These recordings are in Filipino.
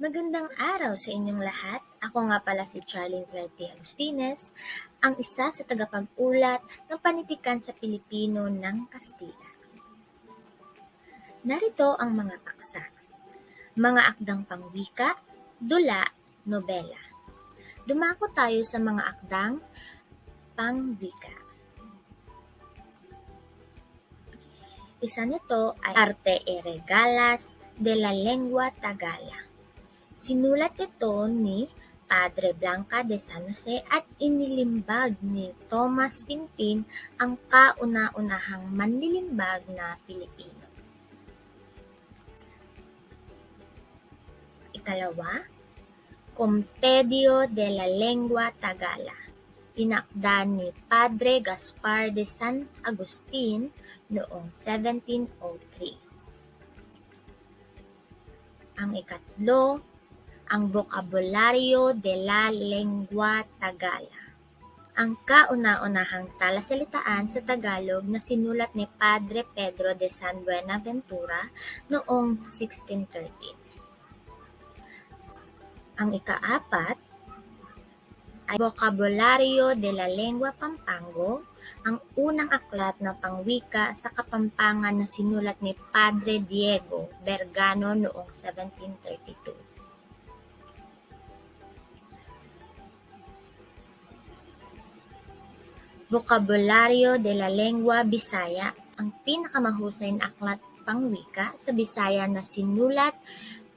Magandang araw sa inyong lahat. Ako nga pala si Charlene Verde Agustines, ang isa sa tagapag-ulat ng panitikan sa Pilipino ng Kastila. Narito ang mga paksa. Mga akdang pangwika, dula, nobela. Dumako tayo sa mga akdang pangwika. Isa nito ay Arte e Regalas de la Lengua Tagala. Sinulat ito ni Padre Blanca de San Jose at inilimbag ni Thomas Pinpin ang kauna-unahang manlilimbag na Pilipino. Ikalawa, Compendio de la Lengua Tagala. Tinakda ni Padre Gaspar de San Agustin noong 1703. Ang ikatlo, ang Vocabulario de la Lengua Tagala. Ang kauna-unahang talasalitaan sa Tagalog na sinulat ni Padre Pedro de San Buenaventura noong 1613. Ang ikaapat ay Vocabulario de la Lengua Pampango, ang unang aklat na pangwika sa Kapampangan na sinulat ni Padre Diego Bergano noong 1732. Vocabulario de la Lengua Bisaya, ang pinakamahusay na aklat pangwika sa Bisaya na sinulat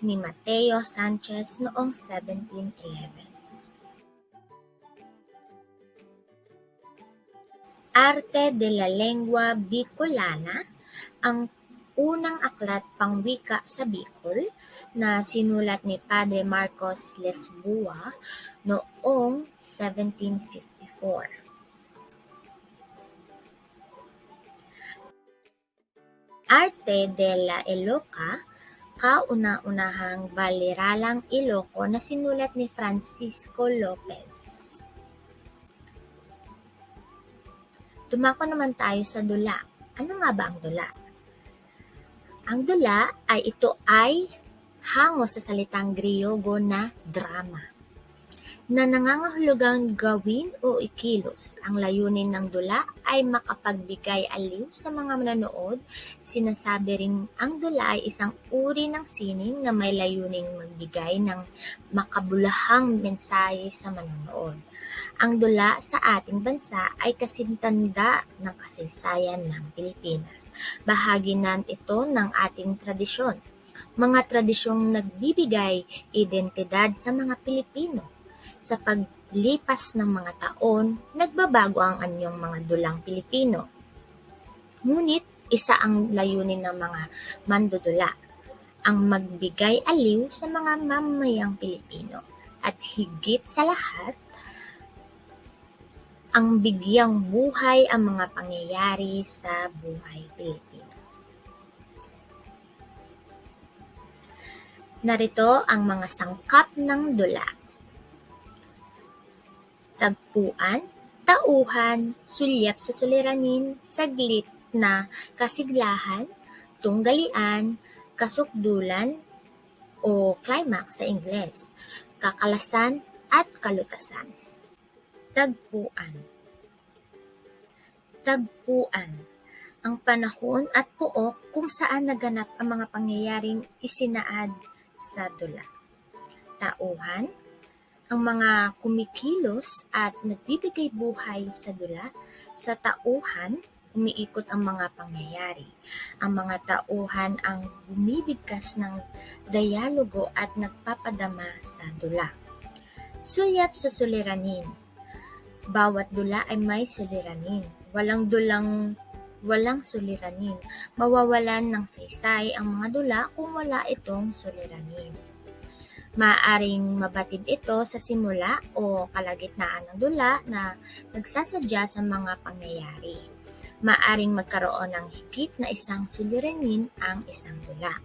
ni Mateo Sanchez noong 1711. Arte de la Lengua Bicolana, ang unang aklat pangwika sa Bicol na sinulat ni Padre Marcos Lesbua noong 1754. Arte de la Iloca, kauna-unahang baliralang Iloco na sinulat ni Francisco Lopez. Dumako naman tayo sa dula. Ano nga ba ang dula? Ang dula ay ito ay hango sa salitang Griyego na drama na nangangahulugang gawin o ikilos. Ang layunin ng dula ay makapagbigay aliw sa mga manonood. Sinasabi ring ang dula ay isang uri ng sining na may layuning magbigay ng makabulahang mensahe sa manonood. Ang dula sa ating bansa ay kasintanda ng kasaysayan ng Pilipinas. Bahagi na ito ng ating tradisyon. Mga tradisyong nagbibigay identidad sa mga Pilipino sa paglipas ng mga taon, nagbabago ang anyong mga dulang Pilipino. Ngunit isa ang layunin ng mga mandudula, ang magbigay aliw sa mga mamayang Pilipino at higit sa lahat, ang bigyang buhay ang mga pangyayari sa buhay Pilipino. Narito ang mga sangkap ng dula tagpuan, tauhan, sulyap sa suliranin, saglit na kasiglahan, tunggalian, kasukdulan o climax sa Ingles, kakalasan at kalutasan. Tagpuan Tagpuan ang panahon at puok kung saan naganap ang mga pangyayaring isinaad sa dula. Tauhan ang mga kumikilos at nagbibigay buhay sa dula, sa tauhan, umiikot ang mga pangyayari. Ang mga tauhan ang bumibigkas ng dialogo at nagpapadama sa dula. Sulyap sa suliranin. Bawat dula ay may suliranin. Walang dulang walang suliranin. Mawawalan ng saysay ang mga dula kung wala itong suliranin. Maaaring mabatid ito sa simula o kalagitnaan ng dula na nagsasadya sa mga pangyayari. Maaaring magkaroon ng higit na isang suliranin ang isang dula.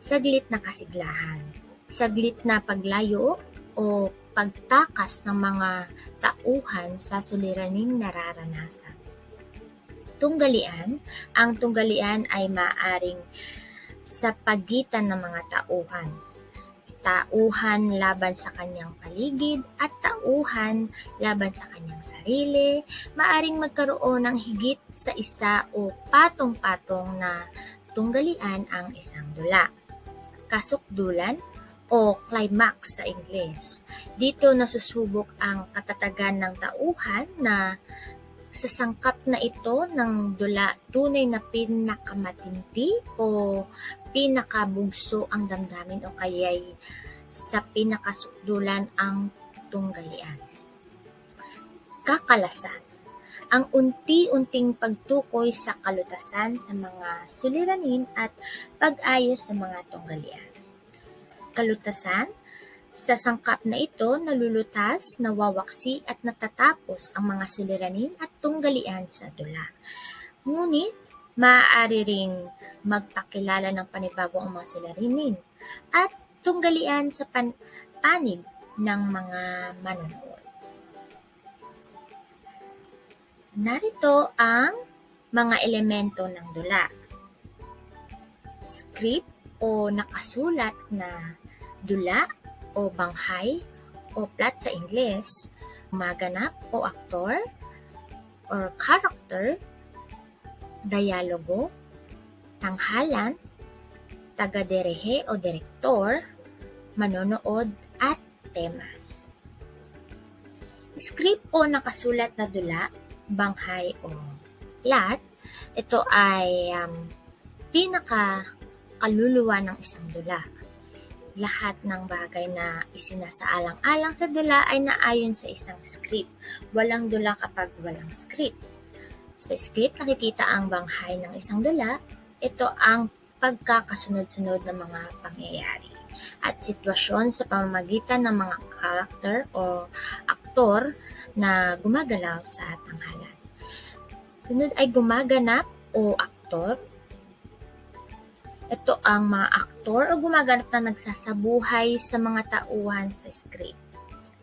Saglit na kasiglahan. Saglit na paglayo o pagtakas ng mga tauhan sa suliraning nararanasan. Tunggalian, ang tunggalian ay maaring sa pagitan ng mga tauhan tauhan laban sa kanyang paligid at tauhan laban sa kanyang sarili, maaring magkaroon ng higit sa isa o patong-patong na tunggalian ang isang dula. Kasukdulan o climax sa Ingles. Dito nasusubok ang katatagan ng tauhan na sa sangkap na ito ng dula tunay na pinakamatinti o pinakabugso ang damdamin o kaya'y sa pinakasukdulan ang tunggalian. Kakalasan ang unti-unting pagtukoy sa kalutasan sa mga suliranin at pag-ayos sa mga tunggalian. Kalutasan, sa sangkap na ito, nalulutas, nawawaksi at natatapos ang mga suliranin at tunggalian sa dula. Ngunit, maaari ring magpakilala ng panibago ang mga suliranin at tunggalian sa pan- panig ng mga manonood. Narito ang mga elemento ng dula. Script o nakasulat na dula o banghay o plot sa Ingles, maganap o aktor or character, dialogo, tanghalan, taga-derehe o direktor, manonood at tema. Script o nakasulat na dula, banghay o plot, ito ay um, pinaka kaluluwa ng isang dula lahat ng bagay na isinasaalang-alang sa dula ay naayon sa isang script. Walang dula kapag walang script. Sa script, nakikita ang banghay ng isang dula. Ito ang pagkakasunod-sunod ng mga pangyayari at sitwasyon sa pamamagitan ng mga karakter o aktor na gumagalaw sa tanghalan. Sunod ay gumaganap o aktor ito ang mga aktor o gumaganap na nagsasabuhay sa mga tauhan sa script.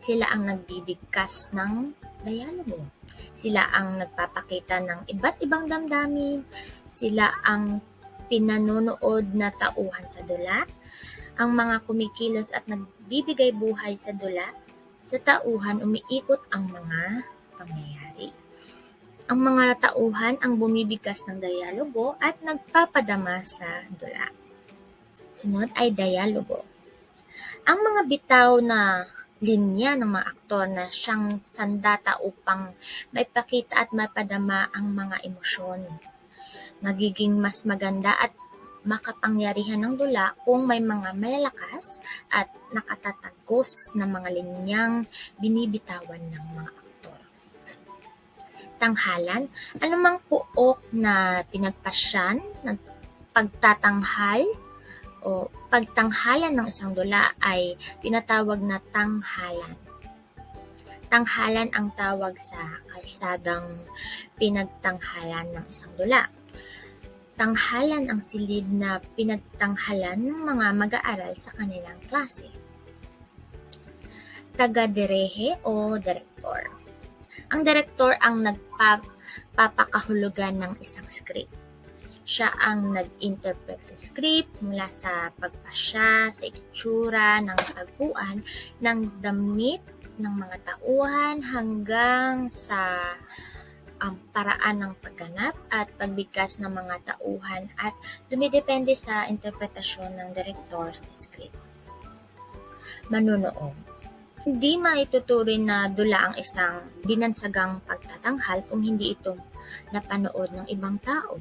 Sila ang nagbibigkas ng dialogo. Sila ang nagpapakita ng iba't ibang damdamin. Sila ang pinanonood na tauhan sa dula. Ang mga kumikilos at nagbibigay buhay sa dula. Sa tauhan, umiikot ang mga pangyayari. Ang mga tauhan ang bumibigkas ng dialogo at nagpapadama sa dula. Sunod ay dialogo. Ang mga bitaw na linya ng mga aktor na siyang sandata upang maipakita at mapadama ang mga emosyon. Nagiging mas maganda at makapangyarihan ng dula kung may mga malalakas at nakatatagos na mga linyang binibitawan ng mga. Tanghalan, anumang puok na pinagpasyan, pagtatanghal, o pagtanghalan ng isang dula ay tinatawag na tanghalan. Tanghalan ang tawag sa kalsadang pinagtanghalan ng isang dula. Tanghalan ang silid na pinagtanghalan ng mga mag-aaral sa kanilang klase. Taga-derehe o direktor. Ang direktor ang nagpapakahulugan ng isang script. Siya ang nag-interpret sa script mula sa pagpasya, sa itsura, ng tagpuan, ng damit ng mga tauhan hanggang sa ang paraan ng pagganap at pagbigkas ng mga tauhan at dumidepende sa interpretasyon ng direktor sa script. Manunood. Hindi maituturing na dula ang isang binansagang pagtatanghal kung hindi ito napanood ng ibang tao.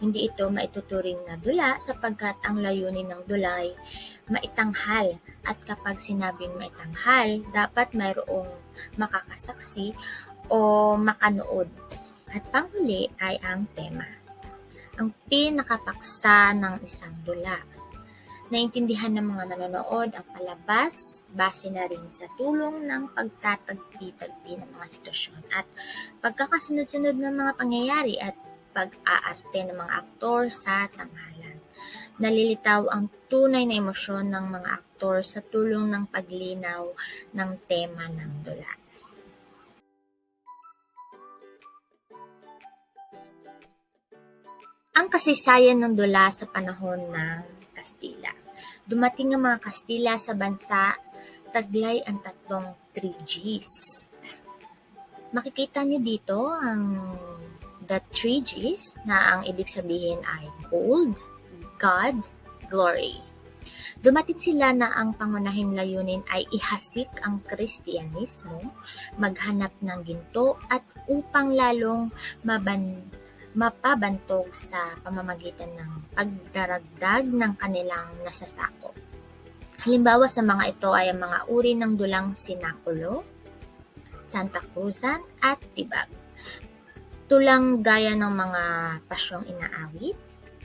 Hindi ito maituturing na dula sapagkat ang layunin ng dula ay maitanghal at kapag sinabing maitanghal, dapat mayroong makakasaksi o makanood. At panghuli ay ang tema. Ang pinakapaksa ng isang dula. Naintindihan ng mga manonood ang palabas base na rin sa tulong ng pagtatagpi-tagpi ng mga sitwasyon at pagkakasunod-sunod ng mga pangyayari at pag-aarte ng mga aktor sa tanghalan. Nalilitaw ang tunay na emosyon ng mga aktor sa tulong ng paglinaw ng tema ng dula. Ang kasaysayan ng dula sa panahon ng Kastila. Dumating ang mga Kastila sa bansa, taglay ang tatlong 3Gs. Makikita nyo dito ang the 3Gs na ang ibig sabihin ay gold, God, glory. Dumating sila na ang pangunahing layunin ay ihasik ang Kristyanismo, maghanap ng ginto at upang lalong maban, mapabantog sa pamamagitan ng pagdaragdag ng kanilang nasasakop. Halimbawa sa mga ito ay ang mga uri ng dulang Sinakulo, Santa Cruzan at Tibag. Tulang gaya ng mga pasyong inaawit,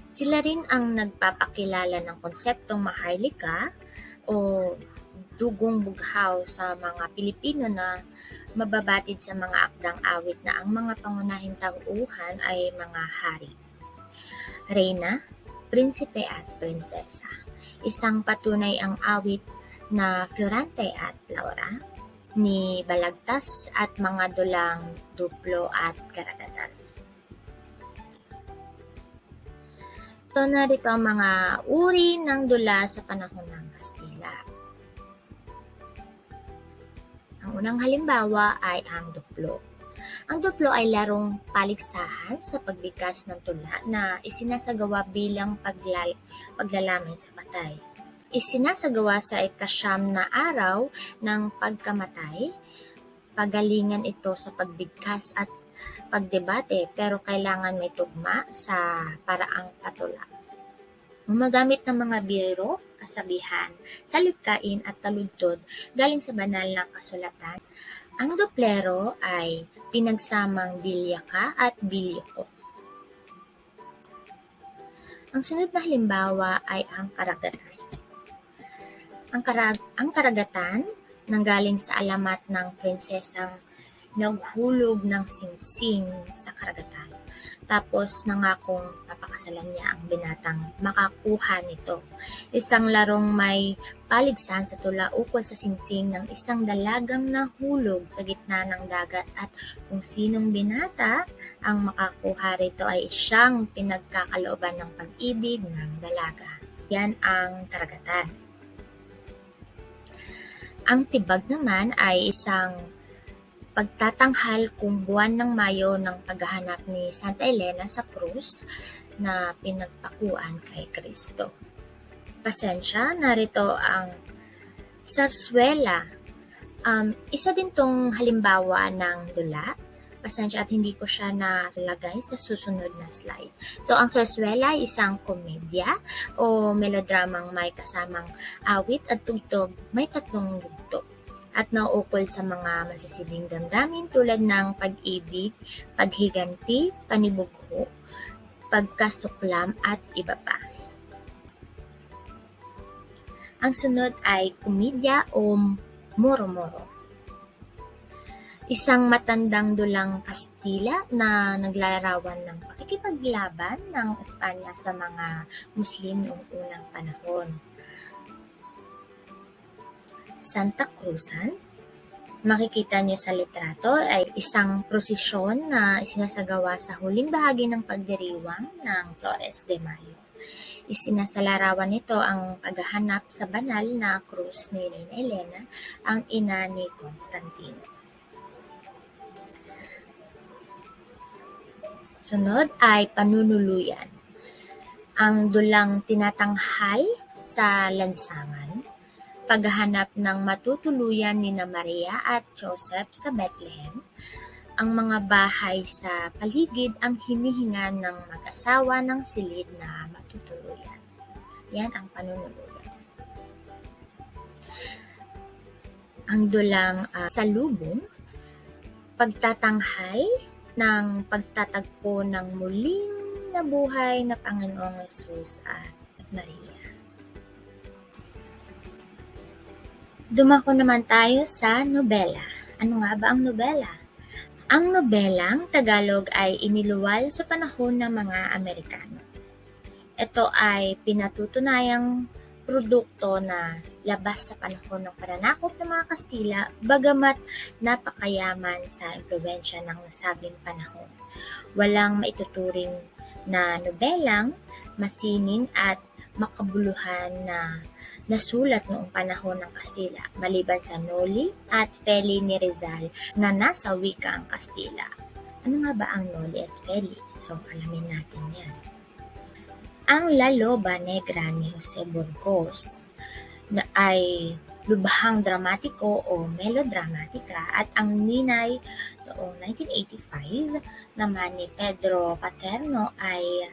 sila rin ang nagpapakilala ng konseptong maharlika o dugong bughaw sa mga Pilipino na mababatid sa mga akdang awit na ang mga pangunahing tauhan ay mga hari. Reyna, prinsipe at prinsesa. Isang patunay ang awit na Fiorante at Laura, ni Balagtas at mga dulang Duplo at Karagatan. So, narito ang mga uri ng dula sa panahon ng Kastila. Ang unang halimbawa ay ang duplo. Ang duplo ay larong paligsahan sa pagbigkas ng tula na isinasagawa bilang paglal paglalaman sa patay. Isinasagawa sa ikasyam na araw ng pagkamatay. Pagalingan ito sa pagbigkas at pagdebate pero kailangan may tugma sa paraang patula. Gumagamit ng mga biro, kasabihan, salutkain at taludtod galing sa banal na kasulatan. Ang doplero ay pinagsamang bilyaka at bilyoko. Ang sunod na halimbawa ay ang karagatan. Ang, karag ang karagatan nanggaling sa alamat ng prinsesang naghulog ng singsing sa karagatan. Tapos nangakong papakasalan niya ang binatang makakuha nito. Isang larong may paligsahan sa tula ukol sa singsing ng isang dalagang nahulog sa gitna ng dagat at kung sinong binata ang makakuha rito ay siyang pinagkakalooban ng pag-ibig ng dalaga. Yan ang karagatan. Ang tibag naman ay isang pagtatanghal kung buwan ng Mayo ng paghahanap ni Santa Elena sa krus na pinagpakuan kay Kristo. Pasensya, narito ang sarsuela. Um, isa din tong halimbawa ng dula. Pasensya at hindi ko siya nalagay sa susunod na slide. So, ang sarsuela ay isang komedya o melodramang may kasamang awit at tugtog may tatlong yugto at nauukol sa mga masisibing damdamin tulad ng pag-ibig, paghiganti, panibugho, pagkasuklam at iba pa. Ang sunod ay komedya o moro-moro. Isang matandang dulang Kastila na naglarawan ng pakikipaglaban ng Espanya sa mga Muslim noong unang panahon. Santa Cruzan. Makikita nyo sa litrato ay isang prosesyon na isinasagawa sa huling bahagi ng pagdiriwang ng Flores de Mayo. Isinasalarawan nito ang paghahanap sa banal na krus ni Reina Elena, ang ina ni Constantino. Sunod ay panunuluyan. Ang dulang tinatanghal sa lansangan paghahanap ng matutuluyan ni na Maria at Joseph sa Bethlehem, ang mga bahay sa paligid ang hinihinga ng mag-asawa ng silid na matutuluyan. Yan ang panunuluyan. Ang dulang uh, salubong, pagtatanghal ng pagtatagpo ng muling nabuhay na Panginoong Yesus at Maria. Dumako naman tayo sa nobela. Ano nga ba ang nobela? Ang nobelang Tagalog ay iniluwal sa panahon ng mga Amerikano. Ito ay pinatutunayang produkto na labas sa panahon ng pananakop ng mga Kastila bagamat napakayaman sa impluensya ng nasabing panahon. Walang maituturing na nobelang, masinin at makabuluhan na nasulat noong panahon ng Kastila maliban sa Noli at Feli ni Rizal na nasa wikang Kastila. Ano nga ba ang Noli at Feli? So, alamin natin yan. Ang La Loba Negra ni Jose Burgos na ay lubhang dramatiko o melodramatika at ang ninay noong 1985 naman ni Pedro Paterno ay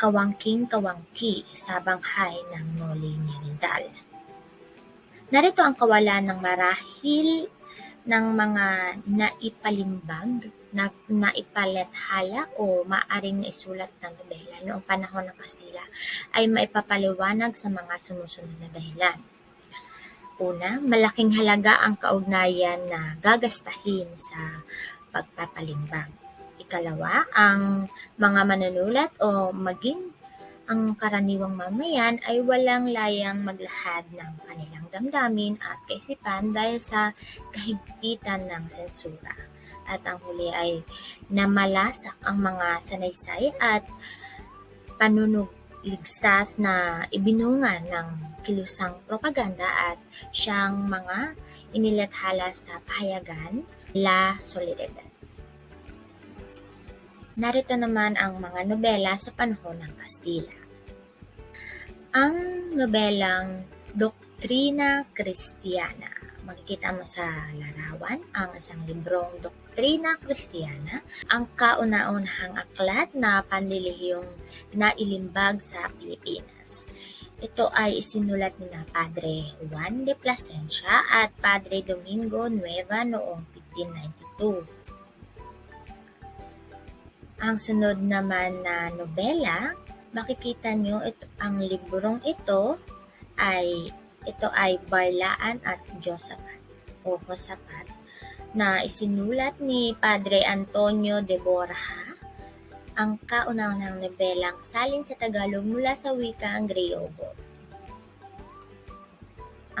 kawangking-kawangki sa banghay ng Noli ni Rizal. Narito ang kawalan ng marahil ng mga naipalimbag, na, naipalethala o maaring naisulat na nobela noong panahon ng Kastila ay maipapaliwanag sa mga sumusunod na dahilan. Una, malaking halaga ang kaugnayan na gagastahin sa pagpapalimbag. Ikalawa, ang mga manunulat o maging ang karaniwang mamayan ay walang layang maglahad ng kanilang damdamin at kaisipan dahil sa kahigpitan ng sensura. At ang huli ay namalasak ang mga sanaysay at panunuligsas na ibinunga ng kilusang propaganda at siyang mga inilathala sa pahayagan La Solidaridad. Narito naman ang mga nobela sa panahon ng Kastila. Ang nobelang Doktrina Kristiyana. Makikita mo sa larawan ang isang librong Doktrina Kristiyana, ang kauna-unahang aklat na panlilihiyong nailimbag sa Pilipinas. Ito ay isinulat ni na Padre Juan de Plasencia at Padre Domingo Nueva noong 1592. Ang sunod naman na nobela, makikita nyo ito, ang librong ito ay ito ay Barlaan at Josapat o Josapat na isinulat ni Padre Antonio de Borja ang kauna-unahang nobelang salin sa Tagalog mula sa wika ang Griyogo.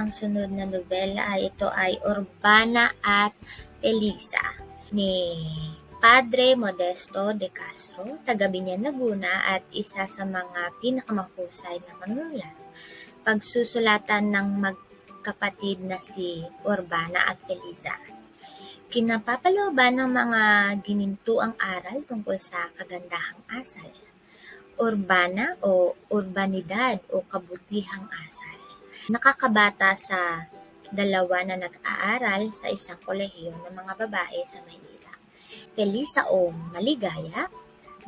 Ang sunod na nobela ay ito ay Urbana at Elisa ni Padre Modesto de Castro, taga Binyan, Laguna at isa sa mga pinakamahusay na manunulat. Pagsusulatan ng magkapatid na si Urbana at Felisa. Kinapapalooban ng mga ginintuang aral tungkol sa kagandahang asal. Urbana o urbanidad o kabutihang asal. Nakakabata sa dalawa na nag-aaral sa isang kolehiyo ng mga babae sa Maynila. Felisa o maligaya,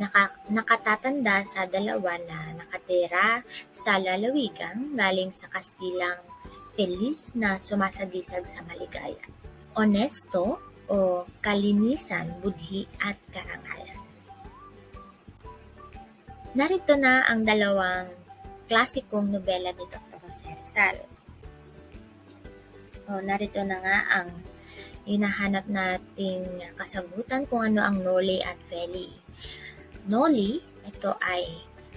naka, nakatatanda sa dalawa na nakatira sa lalawigan galing sa Kastilang Feliz na sumasagisag sa maligaya. Honesto o kalinisan, budhi at karangalan. Narito na ang dalawang klasikong nobela ni Dr. Jose Rizal. O, narito na nga ang hinahanap nating kasagutan kung ano ang Noli at Feli. Noli, ito ay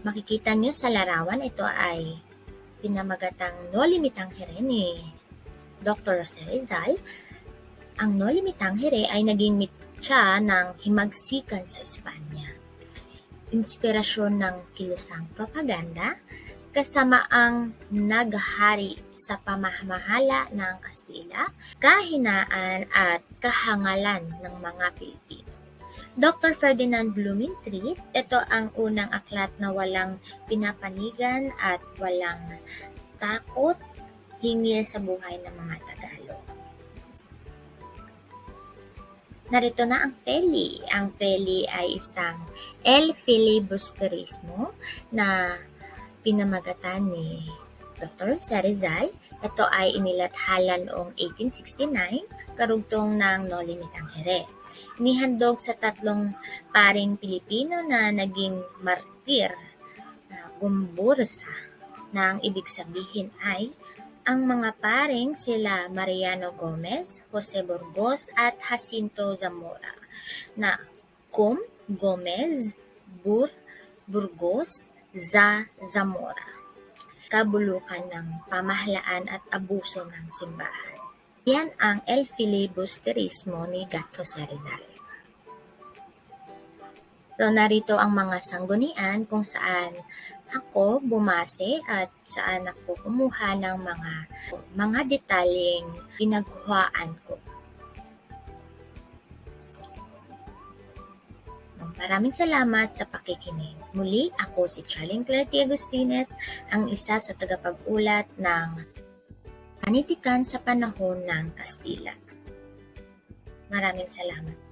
makikita nyo sa larawan, ito ay pinamagatang Noli Mitangere ni Dr. Jose Rizal. Ang Noli Mitangere ay naging mitya ng himagsikan sa Espanya. Inspirasyon ng kilusang propaganda kasama ang naghari sa pamamahala ng Kastila, kahinaan at kahangalan ng mga Pilipino. Dr. Ferdinand Blumentritt, ito ang unang aklat na walang pinapanigan at walang takot hingil sa buhay ng mga Tagalog. Narito na ang Feli. Ang Feli ay isang El Filibusterismo na pinamagatan ni Dr. Sarizal. Ito ay inilathala noong 1869, karugtong ng Noli Me Tangere. Inihandog sa tatlong paring Pilipino na naging martir na gumbursa na ang ibig sabihin ay ang mga paring sila Mariano Gomez, Jose Burgos at Jacinto Zamora na Cum, Gomez, Bur, Burgos, za Zamora, kabulukan ng pamahalaan at abuso ng simbahan. Yan ang El Filibusterismo ni Gato Rizal. So, narito ang mga sanggunian kung saan ako bumase at saan ako kumuha ng mga mga detalyeng pinaghuhaan ko. Maraming salamat sa pakikinig. Muli, ako si Charlene Claire T. Agustines, ang isa sa tagapag-ulat ng Panitikan sa Panahon ng Kastila. Maraming salamat.